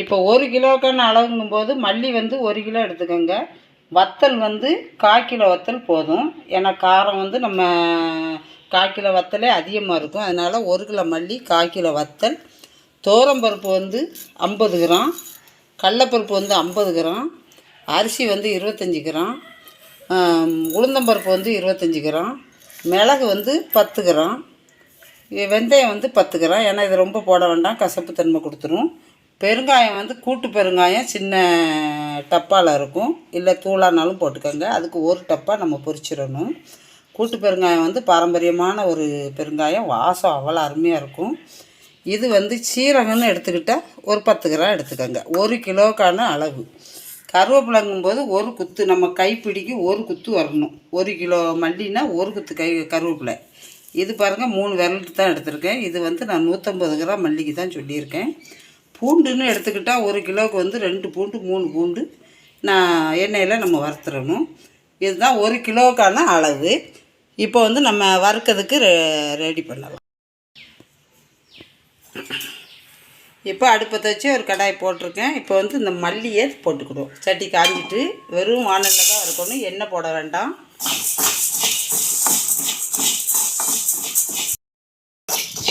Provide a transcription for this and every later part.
இப்போ ஒரு கிலோக்கான அளவுங்கும் போது மல்லி வந்து ஒரு கிலோ எடுத்துக்கோங்க. வத்தல் வந்து கால் கிலோ வத்தல் போதும். ஏன்னா காரம் வந்து நம்ம கால் கிலோ வத்தலே அதிகமாக இருக்கும். அதனால் ஒரு கிலோ மல்லி கால் கிலோ வத்தல். தோரம்பருப்பு வந்து ஐம்பது கிராம். கடலப்பருப்பு வந்து ஐம்பது கிராம். அரிசி வந்து இருபத்தஞ்சி கிராம். உளுந்தம்பருப்பு வந்து இருபத்தஞ்சி கிராம். மிளகு வந்து பத்து கிராம். வெந்தயம் வந்து பத்து கிராம். ஏன்னா இது ரொம்ப போட வேண்டாம். கசப்பு தன்மை கொடுத்துரும். பெருங்காயம் வந்து கூட்டு பெருங்காயம் சின்ன டப்பாவில் இருக்கும். இல்லை தூளானாலும் போட்டுக்கோங்க. அதுக்கு ஒரு டப்பா நம்ம பொரிச்சிடணும். கூட்டு பெருங்காயம் வந்து பாரம்பரியமான ஒரு பெருங்காயம். வாசம் அவ்வளோ அருமையாக இருக்கும். இது வந்து சீரகம்னு எடுத்துக்கிட்டால் ஒரு பத்து கிராம் எடுத்துக்கோங்க. ஒரு கிலோக்கான அளவு. கருவேப்பிலங்கும்போது ஒரு குத்து. நம்ம கைப்பிடிக்கு ஒரு குத்து வரணும். ஒரு கிலோ மல்லினா ஒரு குத்து கை கருவேப்பிலை. இது பாருங்கள் மூணு விரலுக்கு தான் எடுத்திருக்கேன். இது வந்து நான் நூற்றம்பது கிராம் மல்லிக்கு தான் சொல்லியிருக்கேன். பூண்டுன்னு எடுத்துக்கிட்டால் ஒரு கிலோவுக்கு வந்து ரெண்டு பூண்டு மூணு பூண்டு. நான் எண்ணெயில் நம்ம வறுத்துறணும். இதுதான் ஒரு கிலோவுக்கான அளவு. இப்போ வந்து நம்ம வறுக்கிறதுக்கு ரெ ரெடி பண்ணலாம். இப்போ அடுப்பத்தை வச்சு ஒரு கடாய் போட்டிருக்கேன். இப்போ வந்து இந்த மல்லியை போட்டுக்கிடுவோம். சட்டி காஞ்சிட்டு வெறும் வானலில் தான் இருக்கணும். எண்ணெய் போட வேண்டாம்.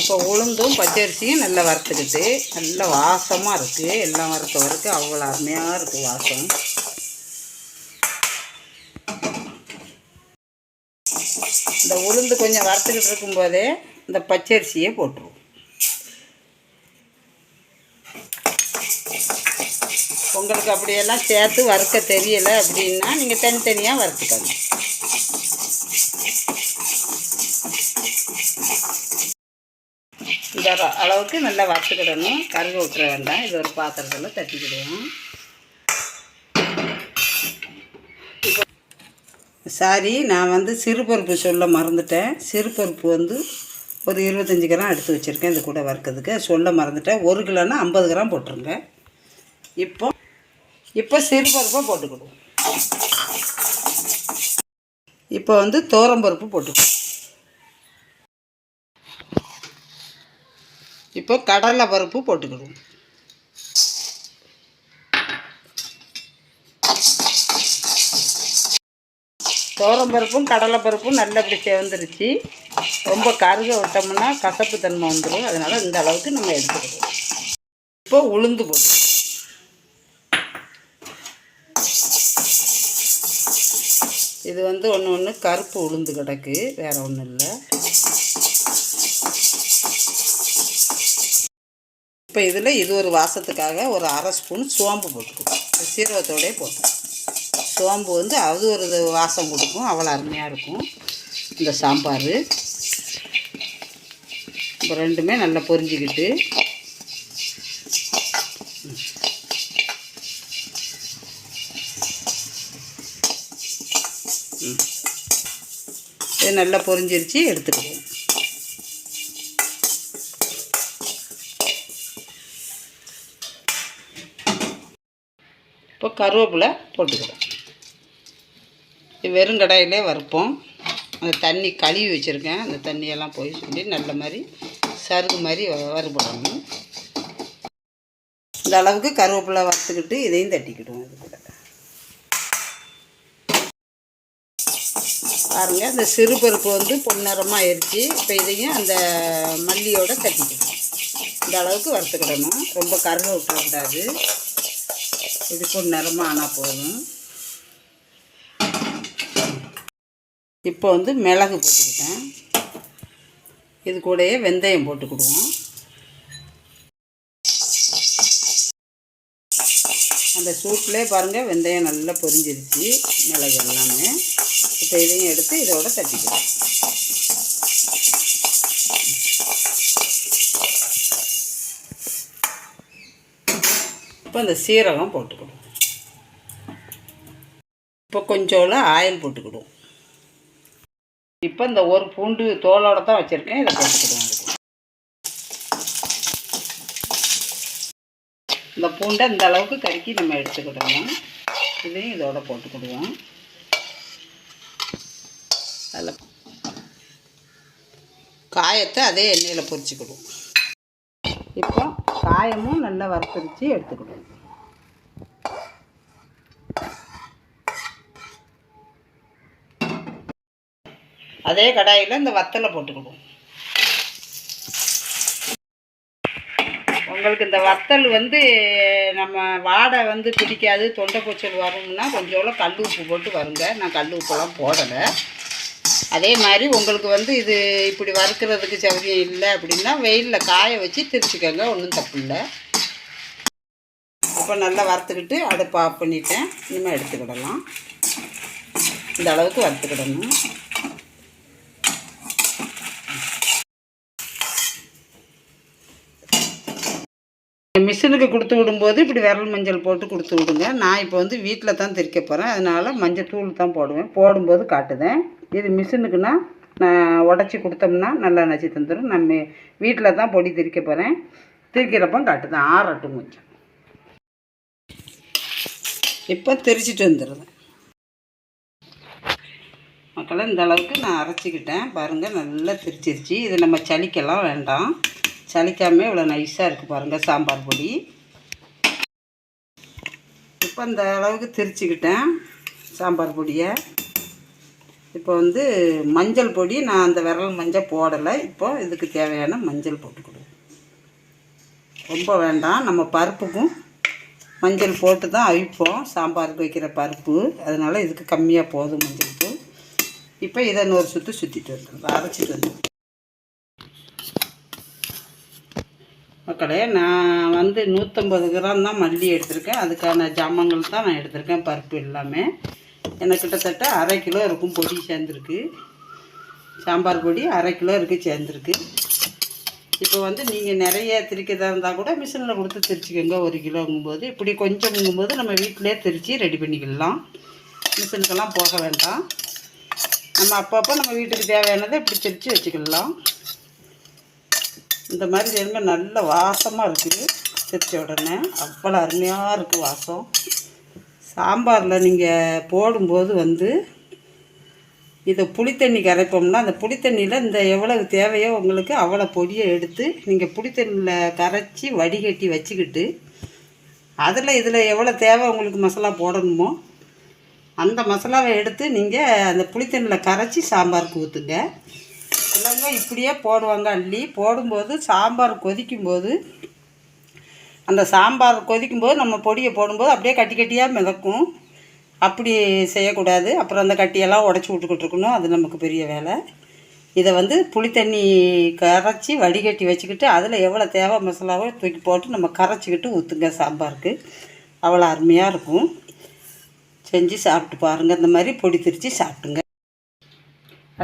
இப்போ உளுந்தும் பச்சரிசியும் நல்லா வறுத்துக்கிட்டு நல்ல வாசமாக இருக்குது எல்லாம் வறுத்த வறுக்க அவ்வளோ அருமையாக இருக்குது வாசம். இந்த உளுந்து கொஞ்சம் வறுத்துக்கிட்டு இருக்கும்போதே இந்த பச்சரிசியை போட்டுருவோம். உங்களுக்கு அப்படியெல்லாம் சேர்த்து வறுக்க தெரியலை அப்படின்னா நீங்கள் தனித்தனியாக வறுத்துக்கோங்க. இந்த அளவுக்கு நல்லா வறுத்துக்கிடணும் கருக விட்டுற வேண்டாம். இது ஒரு பாத்திரத்தில் தட்டிக்கிடுவோம். சாரி நான் வந்து சிறுபருப்பு சொல்ல மறந்துட்டேன். சிறுபருப்பு வந்து ஒரு இருபத்தஞ்சி கிராம் எடுத்து வச்சுருக்கேன் இது கூட வறுக்கிறதுக்கு. சொல்ல மறந்துட்டேன். ஒரு கிலோனா ஐம்பது கிராம் போட்டுருங்க. இப்போ இப்போ சிறுபருப்பை போட்டுக்கிடுவோம். இப்போ வந்து தோரம்பருப்பு போட்டுக்கணும் இப்போ கடலை பருப்பு போட்டுக்கிடுவோம். பருப்பும் கடலை பருப்பும் நல்லபடி சேர்ந்துருச்சு. ரொம்ப கருக விட்டோம்னா கசப்பு தன்மை வந்துடும் அதனால் இந்த அளவுக்கு நம்ம எடுத்துக்கிடுவோம். இப்போ உளுந்து போட்டு. இது வந்து ஒன்று ஒன்று கருப்பு உளுந்து கிடக்கு. வேறு ஒன்றும் இல்லை. இப்போ இதில் இது ஒரு வாசத்துக்காக ஒரு அரை ஸ்பூன் சோம்பு போட்டுக்குவோம் இந்த சீரகத்தோடயே சோம்பு வந்து அது ஒரு வாசம் கொடுக்கும். அவ்வளோ அருமையாக இருக்கும். இந்த சாம்பார். இப்போ ரெண்டுமே நல்லா பொரிஞ்சிக்கிட்டு. இது நல்லா பொரிஞ்சிருச்சு எடுத்துக்குவோம். இப்போ கருவேப்பிலை போட்டுக்கிறோம். வெறும் கடாயிலே வறுப்போம். அந்த தண்ணி கழுவி வச்சுருக்கேன். அந்த தண்ணியெல்லாம் போய் சொல்லி நல்ல மாதிரி சருகு மாதிரி வ- வறுபடணும். இந்த அளவுக்கு கருவேப்பிலை வறுத்துக்கிட்டு இதையும் தட்டிக்கிடுவோம் இது கூட பாருங்க இந்த சிறுபருப்பு வந்து பொன்னிறமாக ஆயிடுச்சு இப்போ இதையும் அந்த மல்லியோட தட்டிக்கணும் இந்த அளவுக்கு வறுத்துக்கிடணும். ரொம்ப கருக விட்டுறக்கூடாது இது பொன்னிறமாக ஆனால் போதும். இப்போ வந்து மிளகு போட்டுக்கிட்டேன். இது கூடயே வெந்தயம் போட்டுக்கிடுவோம் அந்த சூட்லேயே பாருங்கள் வெந்தயம் நல்லா பொரிஞ்சிருச்சு மிளகு எல்லாமே. இப்போ இதையும் எடுத்து இதோட தட்டிக்கிறேன் இப்போ இந்த சீரகம் போட்டுக்கிடுவோம். இப்போ கொஞ்சோண்டு ஆயில் போட்டுக்கிடுவோம். இப்போ இந்த ஒரு பூண்டு தோலோட தான் வச்சுருக்கேன். இதை போட்டுக்கிடுவோம் இந்த பூண்டை இந்த அளவுக்கு கருக்கி நம்ம எடுத்துக்கிடுவோம். இதையும் இதோட போட்டுக்கிடுவோம். அதில் காயத்தை அதே எண்ணெயில் பொரிச்சுக்கிடுவோம். இப்போ காயமும் நல்லா வறுத்தரிச்சு எடுத்துக்கணும். அதே கடாயில் இந்த வத்தலை போட்டுக்கணும். உங்களுக்கு இந்த வத்தல் வந்து நம்ம வாடை வந்து பிடிக்காது தொண்டை பூச்சல் வரும்னா கொஞ்சோളം கல் உப்பு போட்டு வருங்க. நான் கல் உப்புலாம் போடலை. அதே மாதிரி உங்களுக்கு வந்து இது இப்படி வறுக்கிறதுக்கு சௌரியம் இல்லை அப்படின்னா வெயிலில் காய வச்சு திரிச்சுக்கோங்க ஒன்றும் தப்பு இல்லை. இப்போ நல்லா வறுத்துக்கிட்டு அடுப்பு ஆஃப் பண்ணிட்டேன். இனிமேல் எடுத்துக்கிடலாம். இந்த அளவுக்கு வறுத்துக்கிடணும். மிஷினுக்கு கொடுத்து விடும்போது இப்படி விரல் மஞ்சள் போட்டு கொடுத்து விடுங்க. நான் இப்போ வந்து வீட்டில் தான் திரிக்க போகிறேன் அதனால் மஞ்சள் தூள் தான் போடுவேன். போடும்போது காட்டுதேன். இது மிஷினுக்குன்னா நான் உடச்சி கொடுத்தோம்னா நல்லா நச்சு தந்துடும் நம்ம வீட்டில் தான் பொடி திரிக்க போகிறேன் திரிக்கிறப்ப காட்டுதேன். ஆறட்டும் கொஞ்சம். இப்போ திரிச்சிட்டு வந்துடுவேன் மக்களை இந்த அளவுக்கு நான் அரைச்சிக்கிட்டேன். பாருங்கள் நல்லா திரிச்சிருச்சு இது நம்ம சளிக்கெல்லாம் வேண்டாம். சளிக்காமல் இவ்வளோ நைஸாக இருக்குது பாருங்கள் சாம்பார் பொடி. இப்போ இந்த அளவுக்கு திரிச்சுக்கிட்டேன் சாம்பார் பொடியை. இப்போ வந்து மஞ்சள் பொடி நான் அந்த விரல் மஞ்சள் போடலை. இப்போ இதுக்கு தேவையான மஞ்சள் போட்டுக்கிடுவோம் ரொம்ப வேண்டாம் நம்ம பருப்புக்கும் மஞ்சள் போட்டு தான் அவிப்போம். சாம்பாருக்கு வைக்கிற பருப்பு அதனால் இதுக்கு கம்மியாக போதும் மஞ்சள் இப்போ இதை இன்னொரு சுற்று சுற்றிட்டு வந்துடுறோம் அரைச்சிட்டு வந்துடுறோம். மக்களே நான் வந்து நூற்றம்பது கிராம் தான் மல்லி எடுத்திருக்கேன். அதுக்கான ஜாமான்கள் தான் நான் எடுத்திருக்கேன் பருப்பு எல்லாமே. எனக்கு கிட்டத்தட்ட அரை கிலோ இருக்கும் பொடி சேர்ந்துருக்கு. சாம்பார் பொடி அரை கிலோ இருக்குது சேர்ந்துருக்கு. இப்போ வந்து நீங்கள் நிறைய திரிக்கிறதா இருந்தால் கூட மிஷினில் கொடுத்து திரிச்சிக்கோங்க ஒரு கிலோங்கும்போது. இப்படி கொஞ்சம்ங்கும்போது நம்ம வீட்டிலே திரித்து ரெடி பண்ணிக்கலாம். மிஷினுக்கெல்லாம் போக வேண்டாம். நம்ம அப்பப்போ நம்ம வீட்டுக்கு தேவையானதை இப்படி திரித்து வச்சுக்கலாம். இந்த மாதிரி எருமை நல்ல வாசமாக இருக்குது. திரிச்ச உடனே அவ்வளோ அருமையாக இருக்குது வாசம். சாம்பாரில் நீங்கள் போடும்போது வந்து இதை புளித்தண்ணி கரைப்போம்னா அந்த புளித்தண்ணியில் இந்த எவ்வளவு தேவையோ உங்களுக்கு அவ்வளோ பொடியை எடுத்து நீங்கள் புளித்தண்ணியில் கரைச்சி வடிகட்டி வச்சுக்கிட்டு அதில் இதில் எவ்வளோ தேவை உங்களுக்கு மசாலா போடணுமோ அந்த மசாலாவை எடுத்து நீங்கள் அந்த புளித்தண்ணியில் கரைச்சி சாம்பாருக்கு ஊற்றுங்க சிலவங்க இப்படியே போடுவாங்க. அள்ளி போடும்போது சாம்பார் கொதிக்கும்போது அந்த சாம்பார் கொதிக்கும்போது நம்ம பொடியை போடும்போது அப்படியே கட்டி கட்டியாக மிதக்கும். அப்படி செய்யக்கூடாது. அப்புறம் அந்த கட்டியெல்லாம் உடச்சி விட்டுக்கிட்டு இருக்கணும். அது நமக்கு பெரிய வேலை. இதை வந்து புளி தண்ணி கரைச்சி வடிகட்டி வச்சுக்கிட்டு அதில் எவ்வளோ தேவை மசாலாவோ தூக்கி போட்டு நம்ம கரைச்சிக்கிட்டு ஊற்றுங்க சாம்பாருக்கு. அவ்வளோ அருமையாக இருக்கும். செஞ்சு சாப்பிட்டு பாருங்கள் இந்த மாதிரி பொடி திரித்து சாப்பிட்டுங்க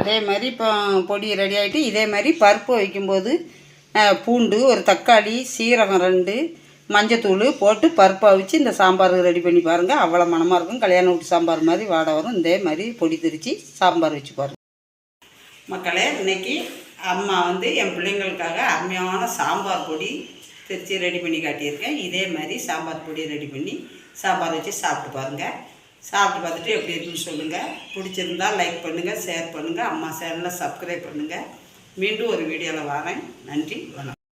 அதே மாதிரி இப்போ பொடி ரெடி ஆகிட்டு இதே மாதிரி பருப்பு வைக்கும்போது பூண்டு ஒரு தக்காளி சீரகம் ரெண்டு மஞ்சத்தூள் போட்டு பருப்பை அவிச்சு இந்த சாம்பார் ரெடி பண்ணி பாருங்கள் அவ்வளோ மணமாக இருக்கும். கல்யாண வீட்டு சாம்பார் மாதிரி வாடை வரும். இதே மாதிரி பொடி திரித்து சாம்பார் வச்சு பாருங்கள் மக்களே இன்னைக்கு அம்மா வந்து என் பிள்ளைங்களுக்காக அருமையான சாம்பார் பொடி திருச்சி ரெடி பண்ணி காட்டியிருக்கேன். இதே மாதிரி சாம்பார் பொடி ரெடி பண்ணி சாம்பார் வச்சு சாப்பிட்டு பாருங்கள் சாப்பிட்டு பார்த்துட்டு எப்படி இருக்குன்னு சொல்லுங்கள் பிடிச்சிருந்தா லைக் பண்ணுங்கள் ஷேர் பண்ணுங்கள் அம்மா சேனலை சப்ஸ்கிரைப் பண்ணுங்கள் மீண்டும் ஒரு வீடியோவில் வரேன். நன்றி வணக்கம்.